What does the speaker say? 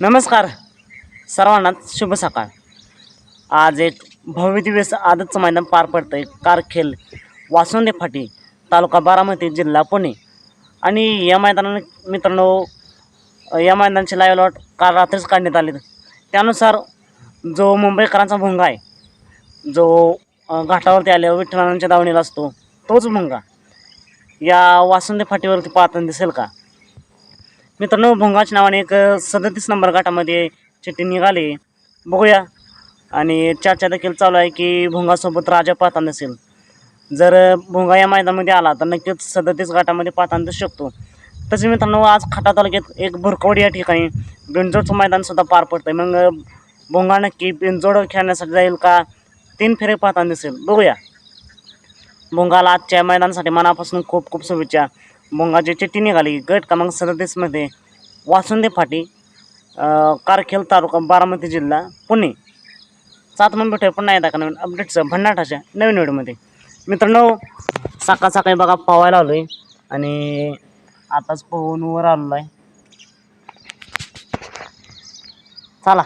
नमस्कार. सर्वांना शुभ सकाळ. आज एक भव्य दिवस आदतचं मैदान पार पडतं आहे कारखेल वासुंदे फाटी तालुका बारामती जिल्हा पुणे. आणि या मैदानाने मित्रांनो या मैदानाचे लाईव्ह लॉट काल रात्रीच काढण्यात आले त्यानुसार जो मुंबईकरांचा भुंगा आहे जो घाटावरती आल्यावर विठ्ठलांच्या दावणीला असतो तोच भुंगा. या वासुंदे फाटीवरती पाहताना दिसेल का? मित्रांनो भोंगाच्या नावाने एक सदतीस नंबर गटामध्ये चिठ्ठी निघाली. बघूया. आणि चर्चा देखील चालू आहे की भोंगासोबत राजा पाहताना नसेल. जर भोंगा या मैदानामध्ये आला तर नक्कीच सदतीस गटामध्ये पाहताना दिसू शकतो. तसे मित्रांनो आज खटा तालुक्यात एक भुरकवडी या ठिकाणी बिनजोडचं मैदानसुद्धा पार पडतं आहे मग भोंगा नक्की बिंजोड खेळण्यासाठी जाईल का? तीन फेरे पाहताना दिसेल. बघूया. भोंगाला आजच्या मैदानासाठी मनापासून खूप खूप शुभेच्छा. मुंगाची चिठ्ठी निघाली गट क्रमांक सदतीसमध्ये वासुंदे फाटी कारखेल तालुका बारामती जिल्हा पुणे. सात मग भेटूया पुन्हा एकदा का नवीन अपडेटचं भन्नाटाच्या नवीन व्हिडिओमध्ये. मित्रांनो सकाळ सकाळी बघा पोहायला आलो आहे आणि आताच पोहून वर आलेलो आहे चला.